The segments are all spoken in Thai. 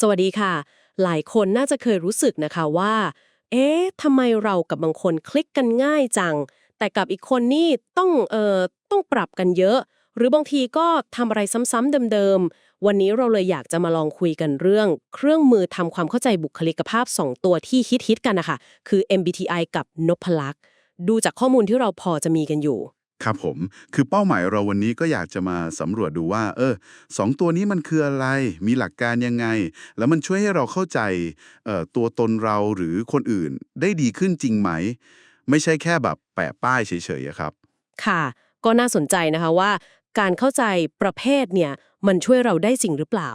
สวัสดีค่ะ หลายคนน่าจะเคยรู้สึกนะคะว่า เอ๊ะทำไมเรากับบางคนคลิกกันง่ายจัง แต่กับอีกคนนี่ต้องเอ่อต้องปรับกันเยอะ หรือบางทีก็ทำอะไรซ้ำๆเดิมๆ วันนี้เราเลยอยากจะมาลองคุยกันเรื่อง เครื่องมือทำความเข้าใจบุคลิกภาพ 2 ตัวที่ฮิตๆกันนะคะคือ MBTI กับนพลักษ์ดูจากข้อมูลที่เราพอจะมีกันอยู่ ครับผม คือเป้าหมายเราวันนี้ก็อยากจะมาสำรวจดูว่า เออสองตัวนี้มันคืออะไร มีหลักการยังไง แล้วมันช่วยให้เราเข้าใจเอ่อตัวตนเราหรือคนอื่นได้ดีขึ้นจริงไหม ไม่ใช่แค่แบบแปะป้ายเฉยๆอะครับ ค่ะ ก็น่าสนใจนะคะว่า การเข้าใจประเภทเนี่ยมันช่วยเราได้จริงหรือเปล่า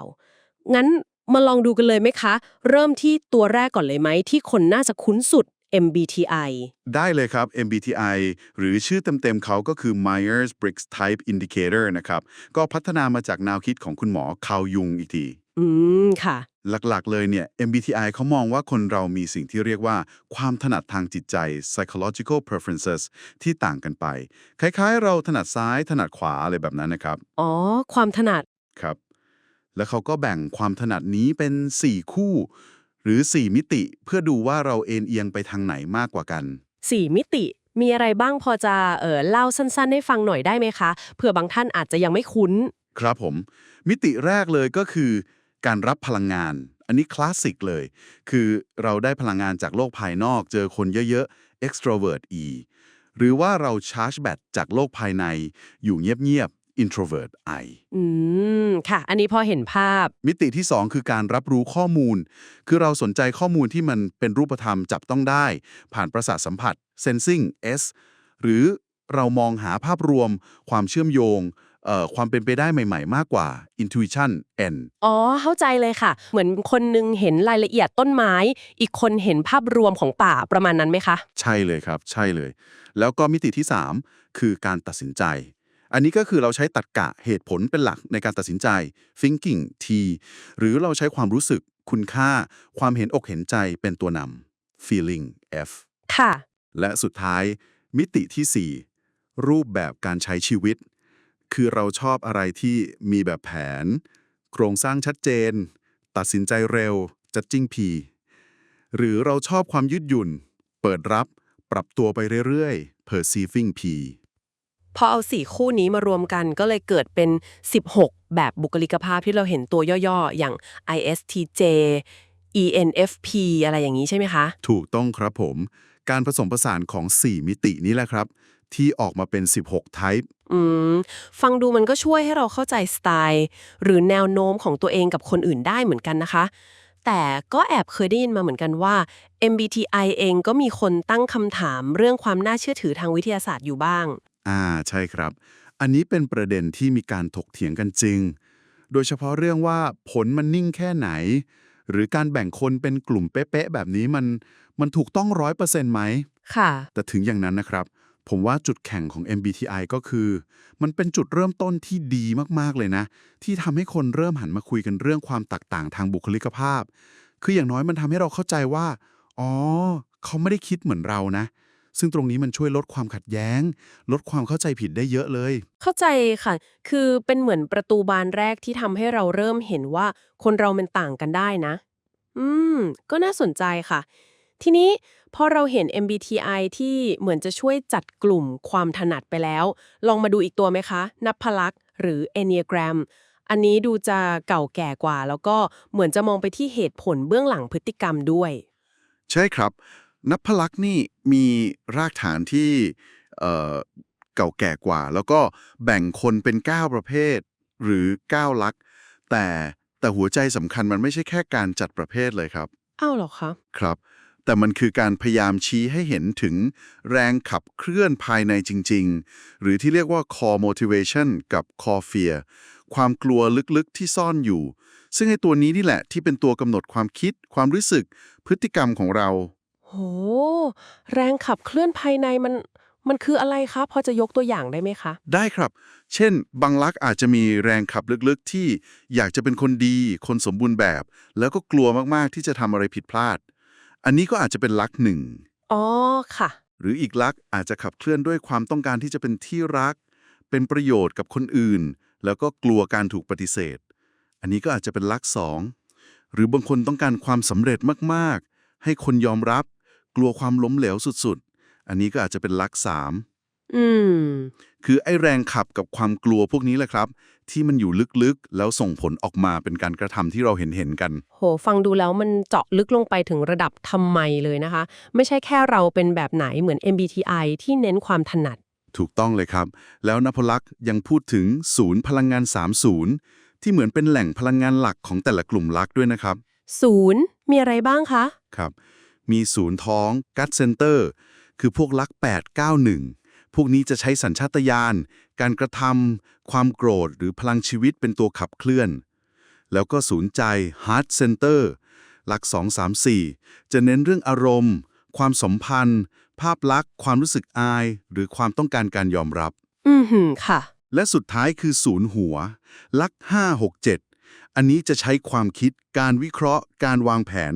งั้นมาลองดูกันเลยไหมคะ เริ่มที่ตัวแรกก่อนเลยไหมที่คนน่าจะคุ้นสุด MBTI ได้เลยครับ MBTI หรือชื่อเต็มๆเขาก็คือ Myers-Briggs Type Indicator นะครับ ก็พัฒนามาจากแนวคิดของคุณหมอคาวยุงอีกที อืม ค่ะ หลักๆ เลยเนี่ย MBTI เขามองว่าคนเรามีสิ่งที่เรียกว่าความถนัดทางจิตใจ psychological preferences ที่ต่างกันไป คล้ายๆ เราถนัดซ้ายถนัดขวาอะไรแบบนั้นนะครับ อ๋อ ความถนัด ครับ แล้วเขาก็แบ่งความถนัดนี้เป็น 4 คู่ หรือ 4 มิติเพื่อดูว่าเราเอ็นเอียงไปทางไหนมากกว่ากัน 4 มิติ มีอะไรบ้างพอจะเออเล่าสั้นๆ ให้ฟังหน่อยได้ไหมคะเผื่อบางท่านอาจจะยังไม่คุ้น ครับผม มิติแรกเลยก็คือ การรับพลังงาน อันนี้คลาสสิกเลย คือเราได้พลังงานจากโลกภายนอก เจอคนเยอะๆ extrovert E หรือว่าเราชาร์จแบตจากโลกภายใน อยู่เงียบๆ introvert I อืม ค่ะ อันนี้พอเห็นภาพ มิติที่ 2 คือการรับรู้ข้อมูล คือเราสนใจข้อมูลที่มันเป็นรูปธรรมจับต้องได้ ผ่านประสาทสัมผัส sensing S หรือเรามองหาภาพรวม ความเชื่อมโยงเอ่อความเป็นไปได้ใหม่ ๆ มากกว่า intuition N อ๋อ เข้าใจเลยค่ะ เหมือนคนหนึงเห็นรายละเอียดต้นไม้ อีกคนเห็นภาพรวมของป่าประมาณนั้นไหมคะ ใช่เลยครับ ใช่เลย แล้วก็มิติที่ 3 คือการตัดสินใจ อันนี้ก็คือเราใช้ตรรกะเหตุผลเป็นหลักในการตัดสินใจ thinking T หรือเราใช้ความรู้สึก คุณค่า ความเห็นอกเห็นใจเป็นตัวนำ feeling F ค่ะ และสุดท้าย มิติที่ 4 รูปแบบการใช้ชีวิต คือเราชอบอะไรที่มีแบบแผน โครงสร้างชัดเจน ตัดสินใจเร็วจัดจิ้งพี หรือเราชอบความยืดหยุ่น เปิดรับ ปรับตัวไปเรื่อยๆ perceiving P พอเอาสี่คู่นี้มารวมกันก็เลยเกิดเป็น 16 แบบบุคลิกภาพที่เราเห็นตัวย่อๆ อย่าง ISTJ ENFP อะไรอย่างนี้ใช่ไหมคะ ถูกต้องครับผม การผสมผสานของ 4 มิตินี้แหละครับ ที่ออกมาเป็น 16 type อืม ฟังดูมันก็ช่วยให้เราเข้าใจสไตล์ หรือแนวโน้มของตัวเองกับคนอื่นได้เหมือนกันนะคะ แต่ก็แอบเคยได้ยินมาเหมือนกันว่า MBTI เองก็มีคนตั้งคำถามเรื่องความน่าเชื่อถือทางวิทยาศาสตร์อยู่บ้าง อ่าใช่ครับ อันนี้เป็นประเด็นที่มีการถกเถียงกันจริง โดยเฉพาะเรื่องว่าผลมันนิ่งแค่ไหน หรือการแบ่งคนเป็นกลุ่มเป๊ะๆแบบนี้มันมันถูกต้องร้อยเปอร์เซ็นต์ไหม ค่ะ แต่ถึงอย่างนั้นนะครับ ผมว่าจุดแข่งของ MBTI ก็คือ มันเป็นจุดเริ่มต้นที่ดีมากๆเลยนะ ที่ทำให้คนเริ่มหันมาคุยกันเรื่องความแตกต่างทางบุคลิกภาพ คืออย่างน้อยมันทำให้เราเข้าใจว่า อ๋อ เขาไม่ได้คิดเหมือนเรานะ ซึ่งตรงนี้มันช่วยลดความขัดแย้ง ลดความเข้าใจผิดได้เยอะเลย เข้าใจค่ะ คือเป็นเหมือนประตูบานแรกที่ทำให้เราเริ่มเห็นว่าคนเรามันต่างกันได้นะ อืม ก็น่าสนใจค่ะ ทีนี้พอเราเห็น MBTI ที่เหมือนจะช่วยจัดกลุ่มความถนัดไปแล้ว ลองมาดูอีกตัวไหมคะ นับพลักษ์หรือ Enneagram อันนี้ดูจะเก่าแก่กว่า แล้วก็เหมือนจะมองไปที่เหตุผลเบื้องหลังพฤติกรรมด้วย ใช่ครับ นับพลักษ์นี่มีรากฐานที่เอ่อเก่าแก่กว่า แล้วก็แบ่งคนเป็น 9 ประเภท หรือ 9 ลักษณ์แต่แต่หัวใจสำคัญมันไม่ใช่แค่การจัดประเภทเลยครับอ้าวเหรอคะครับ แต่มันคือการพยายามชี้ให้เห็นถึงแรงขับเคลื่อนภายในจริง ๆ หรือที่เรียกว่า core motivation กับ core fear ความกลัวลึกๆที่ซ่อนอยู่ ซึ่งไอ้ตัวนี้นี่แหละที่เป็นตัวกำหนดความคิด ความรู้สึก พฤติกรรมของเรา โห แรงขับเคลื่อนภายในมัน มันคืออะไรคะ พอจะยกตัวอย่างได้ไหมคะ ได้ครับ เช่น บางลักษณ์อาจจะมีแรงขับลึกๆ ที่อยากจะเป็นคนดี คนสมบูรณ์แบบ แล้วก็กลัวมากๆ ที่จะทำอะไรผิดพลาด อันนี้ก็อาจจะเป็นลักษณ์หนึ่ง อ๋อ ค่ะ หรืออีกลักษณ์อาจจะขับเคลื่อนด้วยความต้องการที่จะเป็นที่รัก เป็นประโยชน์กับคนอื่น แล้วก็กลัวการถูกปฏิเสธ อันนี้ก็อาจจะเป็นลักษณ์สอง หรือบางคนต้องการความสำเร็จมากๆ ให้คนยอมรับ กลัวความล้มเหลวสุดๆ อันนี้ก็อาจจะเป็นลักสามอืม คือไอ้แรงขับกับความกลัวพวกนี้แหละครับ ที่มันอยู่ลึกๆ แล้วส่งผลออกมาเป็นการกระทำที่เราเห็นเห็นๆกัน โห ฟังดูแล้วมันเจาะลึกลงไปถึงระดับทำไมเลยนะคะ ไม่ใช่แค่เราเป็นแบบไหนเหมือน MBTI ที่เน้นความถนัด ถูกต้องเลยครับ แล้วนพลักษ์ยังพูดถึงศูนย์พลังงาน 30 ที่เหมือนเป็นแหล่งพลังงานหลักของแต่ละกลุ่มลักษ์ด้วยนะครับ ศูนย์มีอะไรบ้างคะ ครับ มีศูนย์ท้องกัตเซนเตอร์ คือพวกลักษ์891 พวกนี้จะใช้สัญชาตญาณ การกระทำ ความโกรธหรือพลังชีวิตเป็นตัวขับเคลื่อน แล้วก็ศูนย์ใจ Heart Center หลัก 234 จะเน้นเรื่องอารมณ์ ความสัมพันธ์ ภาพลักษณ์ ความรู้สึกอาย หรือความต้องการการยอมรับ อือหือค่ะ และสุดท้ายคือศูนย์หัว ลัก 567 อันนี้จะใช้ความคิด การวิเคราะห์ การวางแผน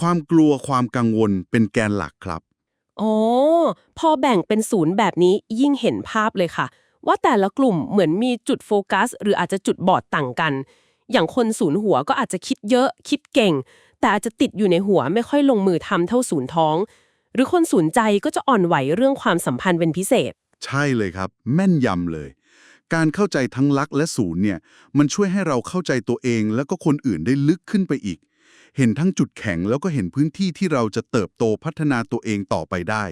ความกลัวความกังวลเป็นแกนหลักครับอ๋อพอแบ่งเป็นศูนย์แบบนี้ยิ่งเห็นภาพเลยค่ะ ว่าแต่ละกลุ่มเหมือนมีจุดโฟกัส หรืออาจจะจุดบอดต่างกัน อย่างคนศูนย์หัวก็อาจจะคิดเยอะคิดเก่ง แต่อาจจะติดอยู่ในหัวไม่ค่อยลงมือทำเท่าศูนย์ท้อง หรือคนศูนย์ใจก็จะอ่อนไหวเรื่องความสัมพันธ์เป็นพิเศษ ใช่เลยครับ แม่นยำเลย การเข้าใจทั้งลักษณ์และศูนย์เนี่ยมันช่วยให้เราเข้าใจตัวเองแล้วก็คนอื่นได้ลึกขึ้นไปอีก เห็นทั้งจุดแข็งแล้วก็เห็นพื้นที่ที่เราจะเติบโตพัฒนาตัวเองต่อไปได้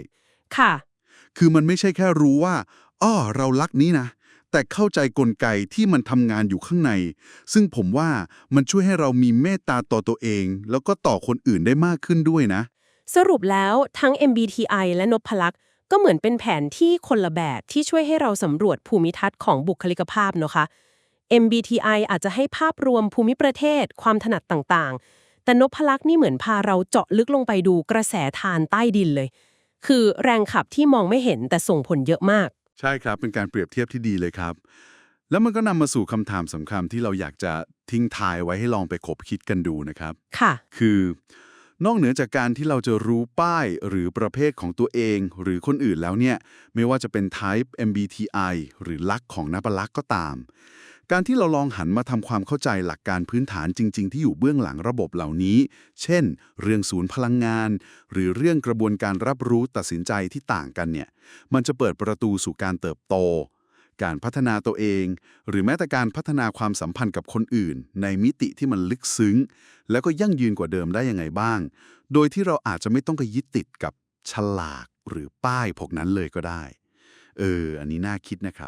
ค่ะ คือมันไม่ใช่แค่รู้ว่าอ้อเราลักนี้นะ แต่เข้าใจกลไกที่มันทำงานอยู่ข้างใน ซึ่งผมว่ามันช่วยให้เรามีเมตตาต่อตัวเอง แล้วก็ต่อคนอื่นได้มากขึ้นด้วยนะ สรุปแล้วทั้ง MBTI และนพลักษ์ก็เหมือนเป็นแผนที่คนละแบบที่ช่วยให้เราสำรวจภูมิทัศน์ของบุคลิกภาพเนอะคะ MBTI อาจจะให้ภาพรวมภูมิประเทศ ความถนัดต่างๆ แต่นพลักษ์นี่เหมือนพาเราเจาะลึกลงไปดูกระแสทานใต้ดินเลย คือแรงขับที่มองไม่เห็นแต่ส่งผลเยอะมาก ใช่ครับเป็นการเปรียบเทียบที่ดีเลยครับ แล้วมันก็นำมาสู่คำถามสำคัญที่เราอยากจะทิ้งทายไว้ให้ลองไปคบคิดกันดูนะครับ ค่ะ คือ นอกเหนือจากการที่เราจะรู้ป้ายหรือประเภทของตัวเองหรือคนอื่นแล้วเนี่ย ไม่ว่าจะเป็น type MBTI หรือลักษณ์ของนับลักษณ์ก็ตาม การที่เราลองหันมาทำความเข้าใจหลักการพื้นฐานจริง ๆ ที่อยู่เบื้องหลังระบบเหล่านี้ เช่น เรื่องศูนย์พลังงาน หรือเรื่องกระบวนการรับรู้ตัดสินใจที่ต่างกันเนี่ย มันจะเปิดประตูสู่การเติบโต การพัฒนาตัวเอง หรือแม้แต่การพัฒนาความสัมพันธ์กับคนอื่น ในมิติที่มันลึกซึ้ง แล้วก็ยั่งยืนกว่าเดิมได้ยังไงบ้าง โดยที่เราอาจจะไม่ต้องไปยึดติดกับฉลากหรือป้ายพวกนั้นเลยก็ได้ เออ อันนี้น่าคิดนะครับ